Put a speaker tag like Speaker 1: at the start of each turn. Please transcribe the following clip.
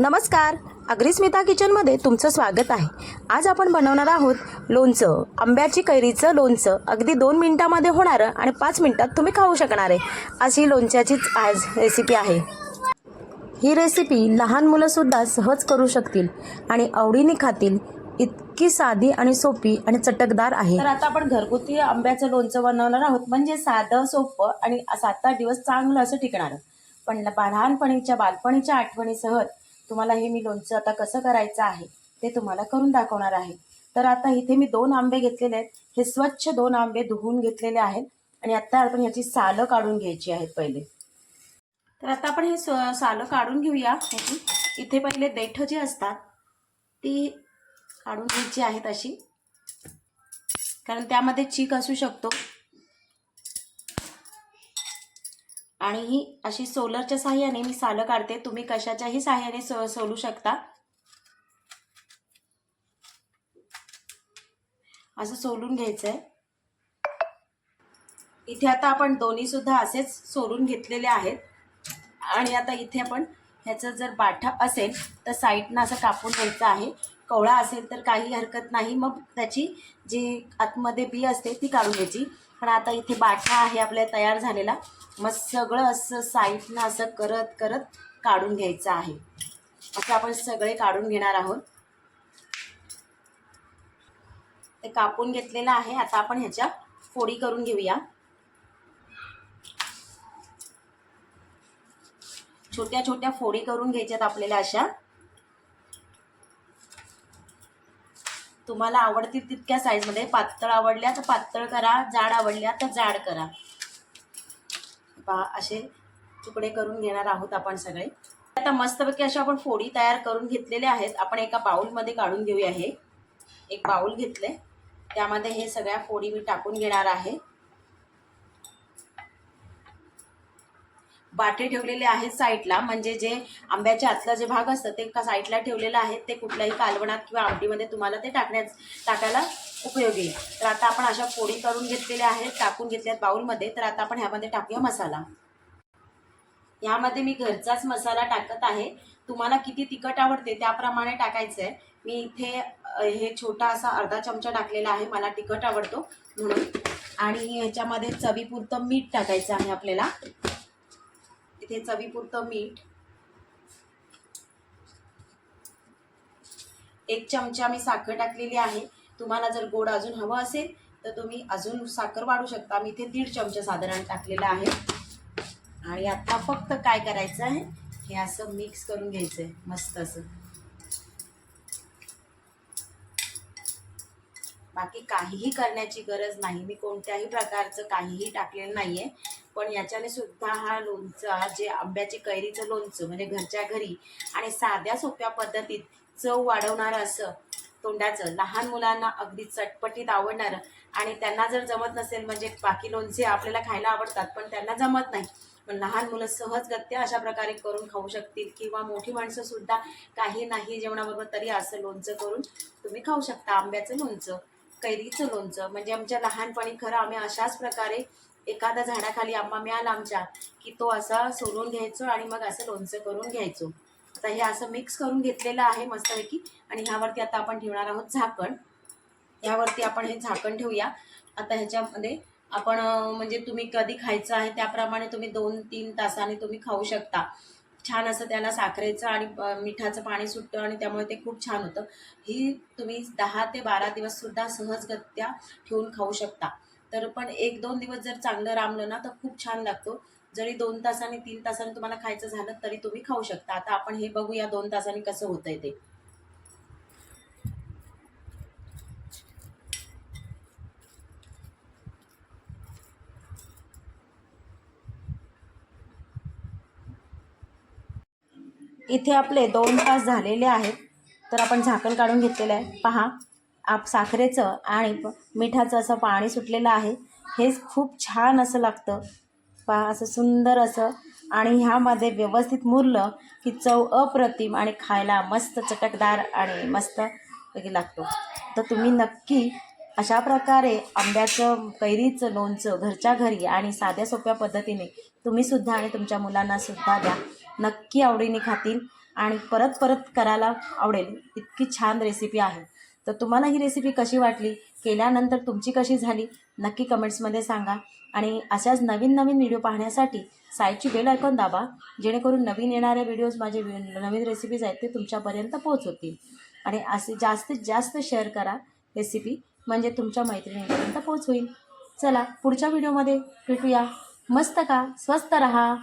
Speaker 1: नमस्कार. अग्रिस्मिता किचनमध्ये तुमचं स्वागत आहे. आज आपण बनवणार आहोत लोणचं. आंब्याची कैरीचं लोणचं. अगदी दोन मिनटामध्ये होणारं आणि पाच मिनटात तुम्ही खाऊ शकणार आहे. अशी लोणच्याचीच आज रेसिपी आहे. ही रेसिपी लहान मुलंसुद्धा सहज करू शकतील आणि आवडीने खातील. इतकी साधी आणि सोपी आणि चटकदार आहे. तर आता आपण घरगुती आंब्याचं लोणचं बनवणार आहोत. म्हणजे साधं सोपं आणि सात आठ दिवस चांगलं असं टिकणारं. पण लहानपणीच्या बालपणीच्या आठवणीसह तुम्हाला हे मी लोणचं आता कसं करायचं आहे ते तुम्हाला करून दाखवणार आहे. तर आता इथे मी दोन आंबे घेतलेले आहेत. हे स्वच्छ दोन आंबे धुवून घेतलेले आहेत. आणि आता आपण ह्याची सालं काढून घ्यायची आहेत पहिले. तर आता आपण हे स- सालं काढून घेऊया. ह्याची इथे पहिले देठ जी असतात ती काढून घ्यायची आहेत अशी. कारण त्यामध्ये चीक असू शकतो. आणि ही अशी सोलरच्या साह्याने मी सालं काढते. तुम्ही कशाच्याही साह्याने सो सोलू शकता. असं सोलून घ्यायचं आहे इथे आता आपण दोन्ही सुद्धा असेच सोलून घेतलेले आहेत. आणि आता इथे आपण ह्याचं जर बाठा असेल तर साईडनं असं कापून घ्यायचं आहे. कवळा असेल तर काही हरकत नाही. मग त्याची जी आतमध्ये बी असते ती काढून घ्यायची. पण आता इथे बाठा आहे आपल्या तयार झालेला. मग सगळं असं साईडनं असं करत करत काढून घ्यायचं आहे. असं आपण सगळे काढून घेणार आहोत. ते कापून घेतलेलं आहे. आता आपण ह्याच्या फोडी करून घेऊया. छोट्या छोट्या फोडी करून घ्यायच्यात आपल्याला अशा. तुम्हाला आवडतील तितक्या साईजमध्ये पातळ आवडल्या तर पातळ करा जाड आवडल्या तर जाड करा. पहा असे तुकडे करून घेणार आहोत आपण सगळे. आता मस्तपैकी अशा आपण फोडी तयार करून घेतलेल्या आहेत. आपण एका बाउलमध्ये काढून घेऊया हे. एक बाउल घेतले त्यामध्ये हे सगळ्या फोडी मी टाकून घेणार आहे. बाटे ठेवलेले आहेत साईडला. म्हणजे जे आंब्याच्या आतला जे भाग असतं ते एका साईडला ठेवलेलं आहे ते कुठल्याही कालवणात किंवा आमटीमध्ये तुम्हाला ते टाकण्यास टाकायला उपयोगी आहे. तर आता आपण अशा फोडी करून घेतलेल्या आहेत टाकून घेतल्यात बाऊलमध्ये तर आता आपण ह्यामध्ये टाकूया मसाला. ह्यामध्ये मी घरचाच मसाला टाकत आहे. तुम्हाला किती तिखट आवडते त्याप्रमाणे टाकायचं आहे. मी इथे हे छोटा असा अर्धा चमचा टाकलेला आहे. मला तिखट आवडतो म्हणून. आणि ह्याच्यामध्ये चवीपुरतं मीठ टाकायचं आहे आपल्याला. इथे चवीपुरतं मीठ. एक चमचा मी साखर टाकलेली आहे. तुम्हाला जर गोड अजून हवं असेल तर तुम्ही अजून साखर वाढू शकता. मी इथे दीड चमचा साधारण टाकलेलं आहे. आणि आता फक्त काय करायचं आहे? हे असं मिक्स करून घ्यायचं आहे मस्त असं. बाकी काहीही करण्याची गरज नाही. मी कोणत्याही प्रकारचं काहीही टाकलेलं नाही आहे पण याच्याने सुद्धा हा लोणचा जे आंब्याचे कैरीचं लोणचं म्हणजे घरच्या घरी आणि साध्या सोप्या पद्धतीत चव वाढवणारं असं तोंडाचं लहान मुलांना अगदी चटपटीत आवडणारं. आणि त्यांना जर जमत नसेल म्हणजे बाकी लोणचे आपल्याला खायला आवडतात पण त्यांना जमत नाही. पण लहान मुलं सहजगत्या अशा प्रकारे करून खाऊ शकतील किंवा मोठी माणसं सुद्धा काही नाही जेवणाबरोबर तरी असं लोणचं करून तुम्ही खाऊ शकता. आंब्याचं लोणचं कैरीचं लोणचं म्हणजे आमच्या लहानपणी खरं आम्ही अशाच प्रकारे एखाद्या झाडाखाली आंबा मिळाला आमच्या की तो असा सोलून घ्यायचो आणि मग असं लोणचं करून घ्यायचो. आता हे असं मिक्स करून घेतलेलं आहे मस्तपैकी. आणि ह्यावरती आता आपण ठेवणार आहोत झाकण. ह्यावरती आपण हे झाकण ठेवूया. आता ह्याच्यामध्ये आपण म्हणजे तुम्ही कधी खायचं आहे त्याप्रमाणे तुम्ही दोन तीन तासाने तुम्ही खाऊ शकता. छान असं त्याला साखरेचं आणि मिठाचं पाणी सुटतं आणि त्यामुळे ते खूप छान होतं. ही तुम्ही दहा ते बारा दिवससुद्धा सहजगत्या ठेवून खाऊ शकता. तर पण एक दोन दिवस जर चांगलं रामलं ना तर खूप छान लागतो. जरी दोन तासांनी तीन तासांनी तुम्हाला खायचं झालं तरी तुम्ही खाऊ शकता. आता आपण हे बघूया दोन तासांनी कसं होतंय ते. इथे आपले दोन तास झालेले आहेत. तर आपण झाकण काढून घेतलेलं आहे. पहा. आप साखरेचं आणि मिठाचं असं पाणी सुटलेलं आहे हेच खूप छान असं लागतं. पहा असं सुंदर असं. आणि ह्यामध्ये व्यवस्थित मुरलं की चव अप्रतिम आणि खायला मस्त चटकदार आणि मस्त लागतो. तर तुम्ही नक्की अशा प्रकारे आंब्याचं कैरीचं लोणचं घरच्या घरी आणि साध्या सोप्या पद्धतीने तुम्हीसुद्धा आणि तुमच्या मुलांनासुद्धा द्या. नक्की आवडीने खातील आणि परत परत करायला आवडेल. इतकी छान रेसिपी आहे. तर तुम्हाला ही रेसिपी कशी वाटली? केल्यानंतर तुमची कशी झाली? नक्की कमेंट्समध्ये सांगा. आणि अशाच नवीन नवीन व्हिडिओ पाहण्यासाठी साईडची बेल आयकॉन दाबा जेणेकरून नवीन येणारे व्हिडिओज माझे वि- नवीन रेसिपीज आहेत ते तुमच्यापर्यंत पोहोचवतील आणि असे जास्तीत जास्त शेअर करा रेसिपी म्हणजे तुमच्या मैत्रिणींपर्यंत पोहोच होईल चला पुढच्या व्हिडिओमध्ये भेटूया. मस्त का? स्वस्त रहा.